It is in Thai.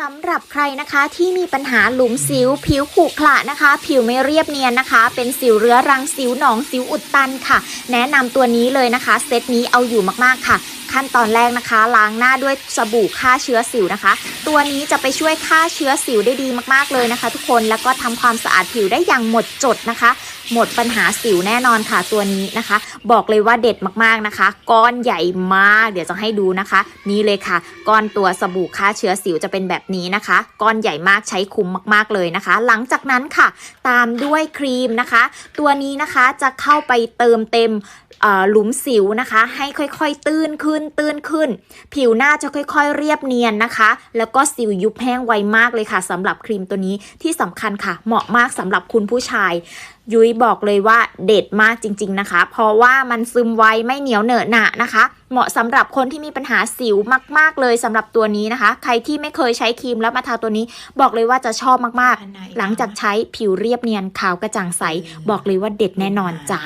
สำหรับใครนะคะที่มีปัญหาหลุมสิว ผิวขรุขระนะคะ ผิวไม่เรียบเนียนนะคะ เป็นสิวเรื้อรังสิวหนองสิวอุดตันค่ะ แนะนำตัวนี้เลยนะคะ เซตนี้เอาอยู่มากๆค่ะ ขั้นตอนแรกนะคะ ล้างหน้าด้วยสบู่ฆ่าเชื้อสิวนะคะ ตัวนี้จะไปช่วยฆ่าเชื้อสิวได้ดีมากๆเลยนะคะ ทุกคนแล้วก็ทำความสะอาดผิวได้อย่างหมดจดนะคะ หมดปัญหาสิวแน่นอนค่ะตัวนี้นะคะ บอกเลยว่าเด็ดมากๆนะคะ ก้อนใหญ่มาก เดี๋ยวจะให้ดูนะคะ นี่เลยค่ะ ก้อนตัวสบู่ฆ่าเชื้อสิวจะเป็นแบบนี้นะคะ ก้อนใหญ่มากใช้คุ้มมากๆเลยนะคะ หลังจากนั้นค่ะ ตามด้วยครีมนะคะ ตัวนี้นะคะจะเข้าไปเติมเต็มหลุมสิวนะคะ ให้ค่อยๆ ตื้นขึ้นตื้นขึ้น ผิวหน้าจะค่อยๆ เรียบเนียนนะคะ แล้วก็สิวยุบแห้งไวมากเลยค่ะสำหรับครีมตัวนี้ที่สำคัญค่ะ เหมาะมากสำหรับคุณผู้ชาย ยุ้ยบอกเลยว่าเด็ดมากจริง ๆนะคะ เพราะว่ามันซึมไวไม่เหนียวเหนอะหนะนะคะ เหมาะสำหรับคนที่มีปัญหาสิวมาก ๆ เลยสำหรับตัวนี้นะคะ ใครที่ไม่เคยใช้ครีมแล้วมาทาตัวนี้ บอกเลยว่าจะชอบมากๆ หลังจากใช้ผิวเรียบเนียนขาวกระจ่างใส บอกเลยว่าเด็ดแน่นอนจ้า